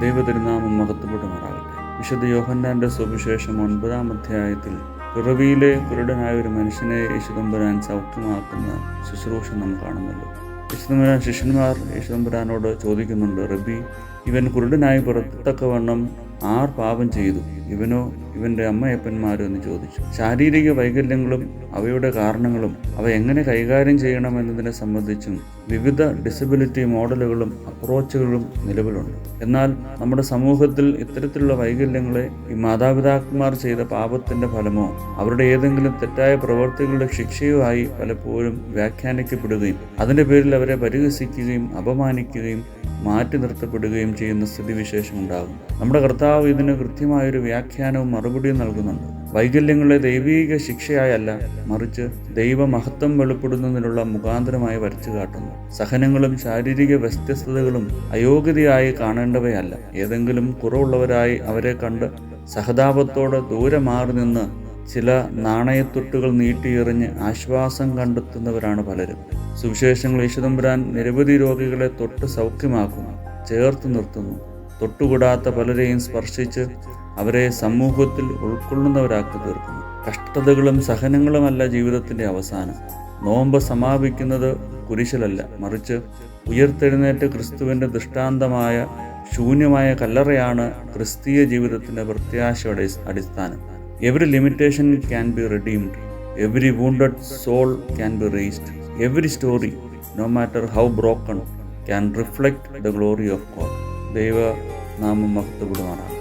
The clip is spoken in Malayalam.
ദൈവതിരുനാമം മഹത്വപ്പെടുമാറാകട്ടെ. വിശുദ്ധ യോഹന്നാന്റെ സുവിശേഷം ഒൻപതാം അധ്യായത്തിൽ പിറവിയിലെ കുരുടനായ ഒരു മനുഷ്യനെ യേശുദമ്പുരാൻ സൗഖ്യമാക്കുന്ന ശുശ്രൂഷ നാം കാണുന്നുള്ളൂ യേശുദമ്പുരാൻ ശിഷ്യന്മാർ യേശുദമ്പുരാനോട് ചോദിക്കുന്നുണ്ട് റബി ഇവൻ കുരുടനായി പുറത്തക്കവണ്ണം ആർ പാപം ചെയ്തു? ഇവനോ ഇവന്റെ അമ്മയപ്പന്മാരോ എന്ന് ചോദിച്ചു. ശാരീരിക വൈകല്യങ്ങളും അവയുടെ കാരണങ്ങളും അവ എങ്ങനെ കൈകാര്യം ചെയ്യണമെന്നതിനെ സംബന്ധിച്ചും വിവിധ ഡിസബിലിറ്റി മോഡലുകളും അപ്രോച്ചുകളും നിലവിലുണ്ട്. എന്നാൽ നമ്മുടെ സമൂഹത്തിൽ ഇത്തരത്തിലുള്ള വൈകല്യങ്ങളെ ഈ മാതാപിതാക്കന്മാർ ചെയ്ത പാപത്തിന്റെ ഫലമോ അവരുടെ ഏതെങ്കിലും തെറ്റായ പ്രവൃത്തികളുടെ ശിക്ഷയോ ആയി പലപ്പോഴും വ്യാഖ്യാനിക്കപ്പെടുകയും അതിന്റെ പേരിൽ അവരെ പരിഹസിക്കുകയും അപമാനിക്കുകയും മാറ്റി നിർത്തപ്പെടുകയും ചെയ്യുന്ന സ്ഥിതിവിശേഷം ഉണ്ടാകും. നമ്മുടെ കർത്താവ് ഇതിന് കൃത്യമായൊരു വ്യാഖ്യാനവും മറുപടിയും നൽകുന്നുണ്ട്. വൈകല്യങ്ങളെ ദൈവീക ശിക്ഷയായല്ല മറിച്ച് ദൈവമഹത്വം വെളിപ്പെടുന്നതിനുള്ള മുഖാന്തരമായി വരച്ചു കാട്ടുന്നു. സഹനങ്ങളും ശാരീരിക വ്യത്യസ്തതകളും അയോഗ്യതയായി കാണേണ്ടവയല്ല. ഏതെങ്കിലും കുറവുള്ളവരായി അവരെ കണ്ട് സഹതാപത്തോടെ ദൂരെ മാറി നിന്ന് ചില നാണയത്തൊട്ടുകൾ നീട്ടിയെറിഞ്ഞ് ആശ്വാസം കണ്ടെത്തുന്നവരാണ് പലരും. സുവിശേഷങ്ങൾ യേശുദമ്പുരാൻ നിരവധി രോഗികളെ തൊട്ട് സൗഖ്യമാക്കുന്നു ചേർത്ത് നിർത്തുന്നു. തൊട്ടുകൂടാത്ത പലരെയും സ്പർശിച്ച് അവരെ സമൂഹത്തിൽ ഉൾക്കൊള്ളുന്നവരാക്കി തീർക്കുന്നു. കഷ്ടതകളും സഹനങ്ങളുമല്ല ജീവിതത്തിന്റെ അവസാനം. നോമ്പ് സമാപിക്കുന്നത് കുരിശിലല്ല മറിച്ച് ഉയർത്തെഴുന്നേറ്റ് ക്രിസ്തുവിന്റെ ദൃഷ്ടാന്തമായ ശൂന്യമായ കല്ലറയാണ് ക്രിസ്തീയ ജീവിതത്തിന്റെ പ്രത്യാശയുടെ അടിസ്ഥാനം. Every limitation can be redeemed every wounded soul can be raised every story no matter how broken can reflect the glory of God ദൈവ നാമം മഹത്വപ്പെടുവാനാണ്